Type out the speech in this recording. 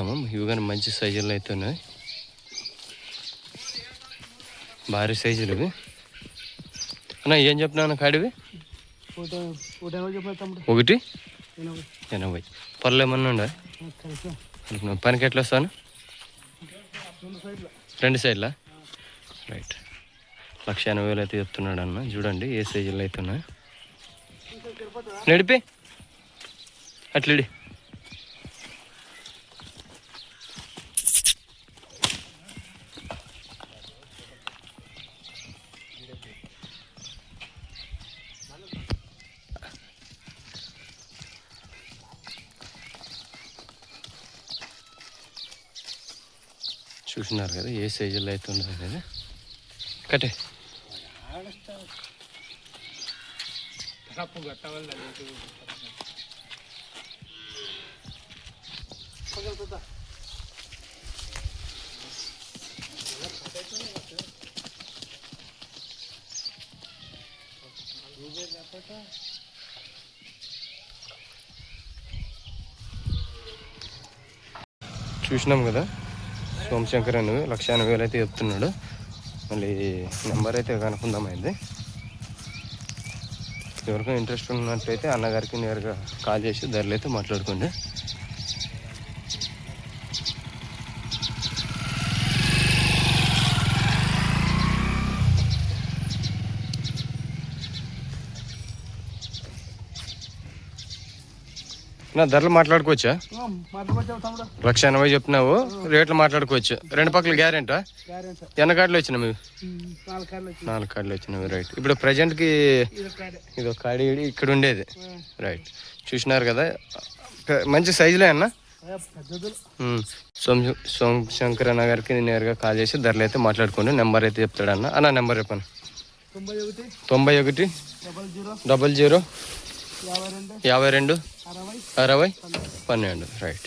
ఇవి కానీ మంచి సైజుల్లో అయితే ఉన్నాయి. భారీ సైజులు ఇవి. అన్న ఏం చెప్తున్నాను కాడివి? ఒకటి ఎనభై చెప్పిన తమ్ముడు? ఒకటి? ఎనభై. ఎనభై. పర్లు ఏమన్నా పనికి ఎట్లా వస్తాను రెండు సైడ్లో. రెండు సైడ్లా? రైట్. లక్ష ఎనభై వేలు అయితే చెప్తున్నాడు అన్న. చూడండి ఏ సైజుల్లో అయితే ఉన్నాయి. నడిపి. అట్లడి చూసినారు కదా ఏ సైజులో అయితే ఉన్నది కదా. కట్టే. చూసినాం కదా. సోమశంకర్ అని లక్ష ఎనభై వేలు అయితే చెప్తున్నాడు. మళ్ళీ నెంబర్ అయితే కనుక్కుందామైంది. ఎవరికైనా ఇంట్రెస్ట్ ఉన్నట్లయితే అన్నగారికి నేరుగా కాల్ చేసి ధరలు అయితే మాట్లాడుకోండి. నా ధరలు మాట్లాడుకోవచ్చా? లక్ష ఎనభై చెప్తున్నావు. రేట్లు మాట్లాడుకోవచ్చు. రెండు పక్కల గ్యారెంటా ఎన్న కార్డులు వచ్చినావు నాలుగు కార్లు వచ్చి నాలుగు కార్డులు వచ్చినవి రైట్ ఇప్పుడు ప్రజెంట్కి ఇది ఒక కాడి ఇక్కడ ఉండేది. రైట్ చూసినారు కదా. మంచి సైజులే అన్న. సోమ సోమశంకర్ అన్న గారికి నేరుగా కాల్ చేసి ధరలు అయితే మాట్లాడుకోండి. నెంబర్ అయితే చెప్తాడన్న అన్న. నెంబర్ చెప్పండి. తొంభై ఒకటి. Double zero. యాభై రెండు? అరవై? పన్నెండు రైట్.